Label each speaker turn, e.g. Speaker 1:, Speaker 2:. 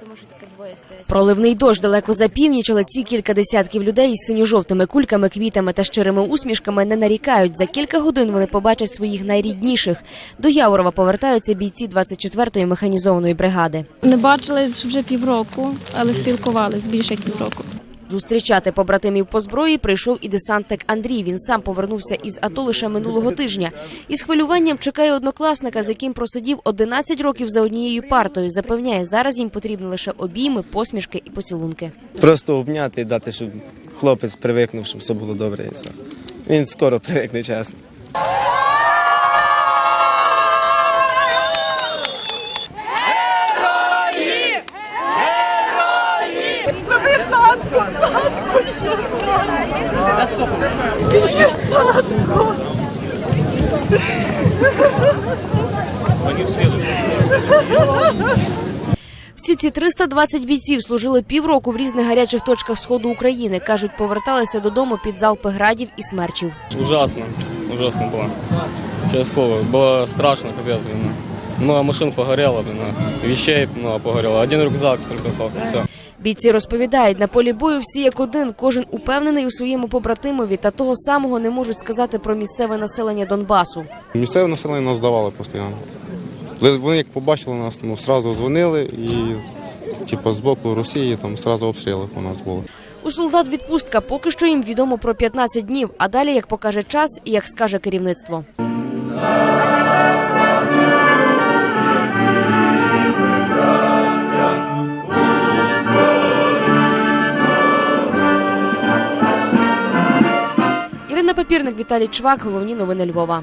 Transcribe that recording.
Speaker 1: Тому що таке двоє стоять.
Speaker 2: Проливний дощ далеко за північ, але ці кілька десятків людей із синьо-жовтими кульками, квітами та щирими усмішками не нарікають. За кілька годин вони побачать своїх найрідніших. До Яворова повертаються бійці 24-ї механізованої бригади.
Speaker 3: Не бачили вже півроку, але спілкувались більше як півроку.
Speaker 2: Зустрічати побратимів по зброї прийшов і десантник Андрій. Він сам повернувся із АТО лише минулого тижня. Із хвилюванням чекає однокласника, з яким просидів 11 років за однією партою. Запевняє, зараз їм потрібні лише обійми, посмішки і поцілунки.
Speaker 4: Просто обняти і дати, щоб хлопець привикнув, щоб все було добре. Він скоро привикне, чесно.
Speaker 2: Всі ці 320 бійців служили півроку в різних гарячих точках сходу України. кажуть, поверталися додому під залпи градів і смерчів.
Speaker 5: Ужасно, ужасно было. Честное слово, было страшно, капец, блин. Много машин погорело, а вещей много погорело. Один рюкзак только остался, все.
Speaker 2: Бійці розповідають, на полі бою всі як один, кожен упевнений у своєму побратимові, та того самого не можуть сказати про місцеве населення Донбасу.
Speaker 6: Місцеве населення нас здавали постійно. Вони як побачили нас, ну одразу дзвонили і типу, з боку Росії там одразу обстріли у нас були.
Speaker 2: У солдат відпустка поки що їм відомо про 15 днів, а далі як покаже час і як скаже керівництво. Папірник, Віталій Чвак, головні новини Львова.